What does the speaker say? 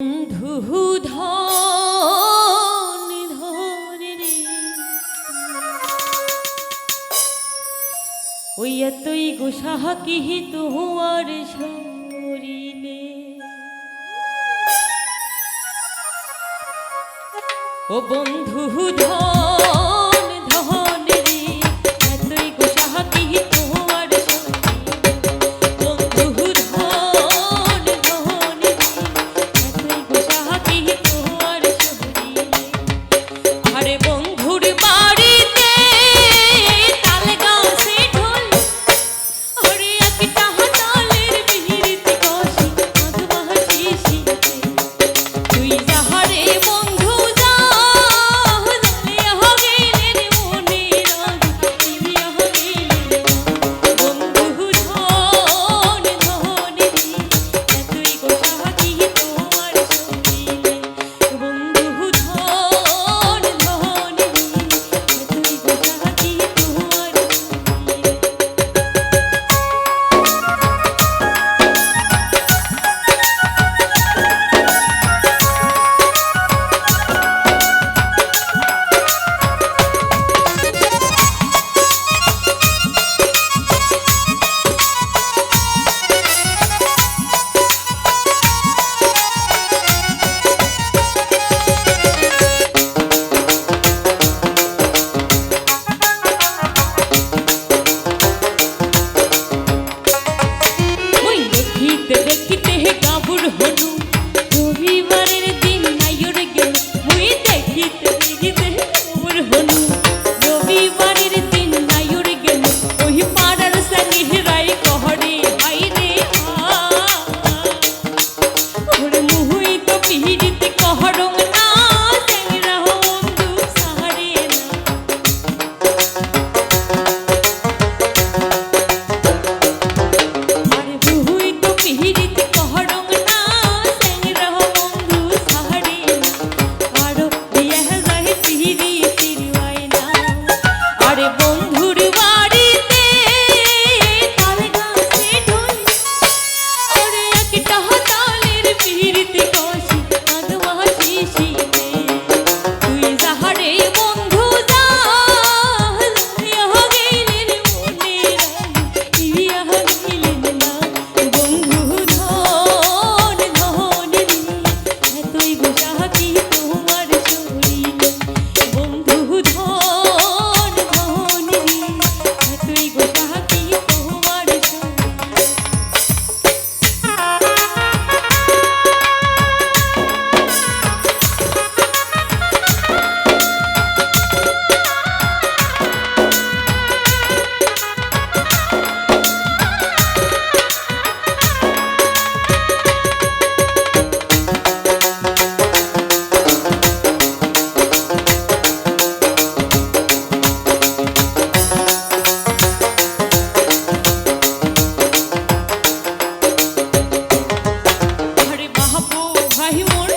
বন্ধু ধন ওই এতই গোসাহা কিহি তোমার সরিলে ও বন্ধু ধন Hadung Ibrahim